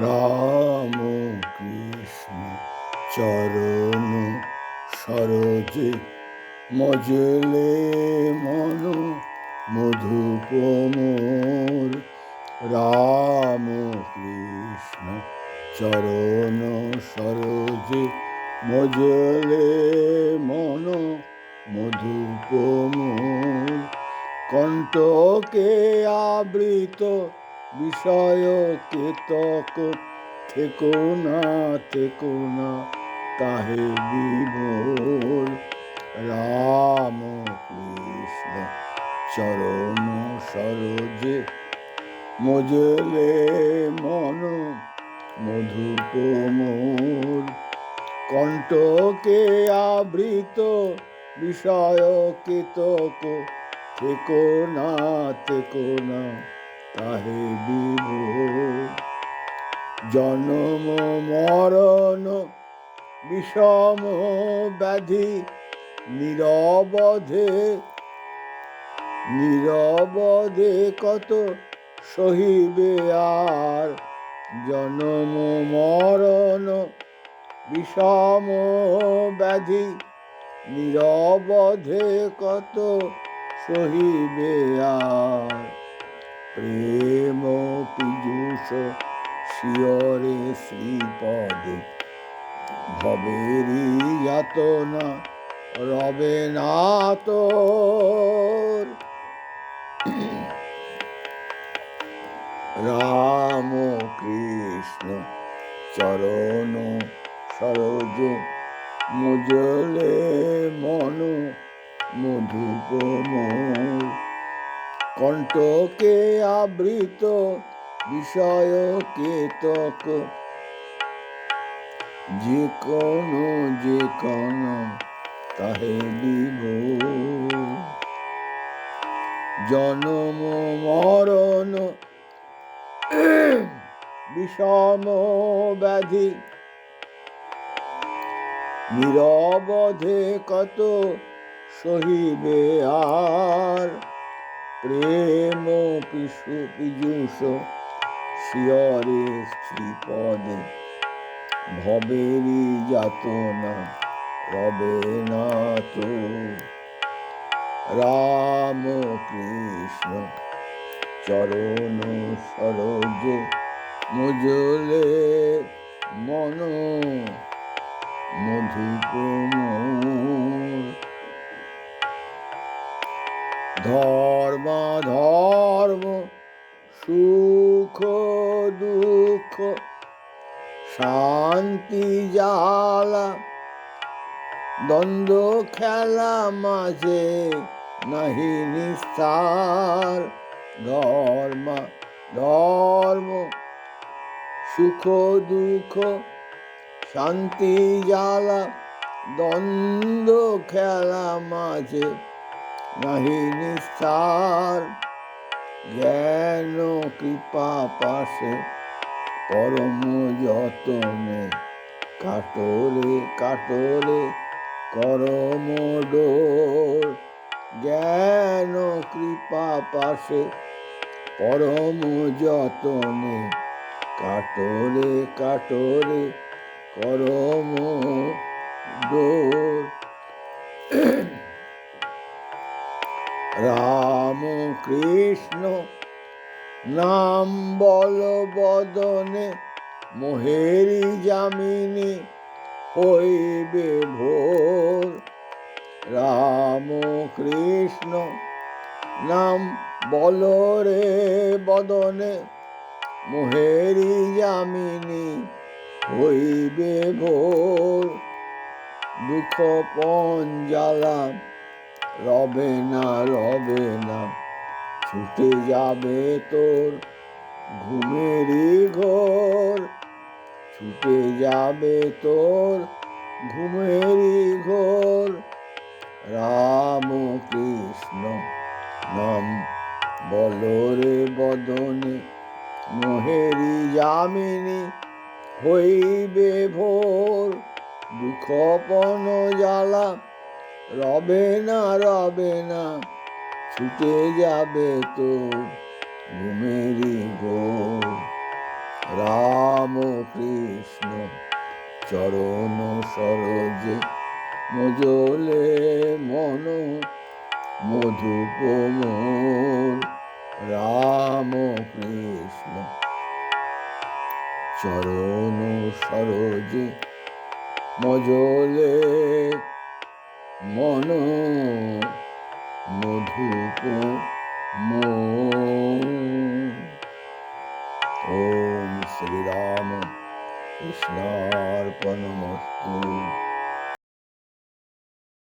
রাম কৃষ্ণ চরণ সরজে মজলে মন মধুপমোর। রাম কৃষ্ণ চরণ সরজে মজলে মন মধুপমোর। কণ্ঠকে আবৃত বিষয় কেতক থেকো না থেকো না, তাহে বিভোর রাম কৃষ্ণ চরণ সরজে মজলে মন মধুপমোর কণ্ঠকে আবৃত বিষয় কেতক থেকো না থেকো না তাহে বিভোর জন্ম মরণ বিষম ব্যাধি নিরবধে নিরবধে কত সহিবে আর? জন্ম মরণ বিষম ব্যাধি নিরবধে কত সহিবে আর? শিয়রে শ্রীপদে। ভবেরি যাতনা, রবে না তোর। রাম কৃষ্ণ চরণ সরজ, মুজলে মন মধুপমোর কণ্ঠকে আবৃত বিষয় কেতক যে কোনো যে কোনো তাহে বিভোর জনম, মরণ, বিষম, ব্যাধি, নিরবধে কত সহিবে আর? প্রেম পিশু পীযুষ শিয়রে শ্রীপদে ভবেরি যাতনা রবে না তো। রাম কৃষ্ণ, চরণ সরজে মুজলে মন মধুপমোর ধর্ম ধর্ম সুখ দুঃখ, শান্তি জালা দ্বন্দ্ব খেলা মাঝে নাহি নিস্তার। ধর্ম ধর্ম, সুখ, দুঃখ, শান্তি জ্বালা, দ্বন্দ্ব খেলা মাঝে নাহি নিস্তার। জ্ঞান কৃপা পাশে পরম যতনে। কাটরে কাটরে করম ডোর। জ্ঞান কৃপা পাশে পরম যতনে। কাটরে কাটরে করম ডোর। রাম কৃষ্ণ নাম বল বদনে, মোহেরি জামিনী হইবে ভোর। রাম কৃষ্ণ, নাম বল রে বদনে, মোহেরি জামিনী হইবে ভোর। দুঃখ পঞ্জালা রবে না রবে না। ছুটে যাবে তোর ঘুমেরই ঘোর। ছুটে যাবে তোর ঘুমেরই ঘোর। রাম কৃষ্ণ, নাম বলরে বদনে, মোহেরি যামিনী হইবে ভোর। দুঃখপন জ্বালা, রবে না রবে না ছুটে যাবে তো ঘুমেরি গো রাম কৃষ্ণ, চরণ সরোজে, মজলে মন মোর রাম কৃষ্ণ, চরণ সরোজে, মজলে মন। मधुप ओम श्री राम कृष्णार्पणमस्तु।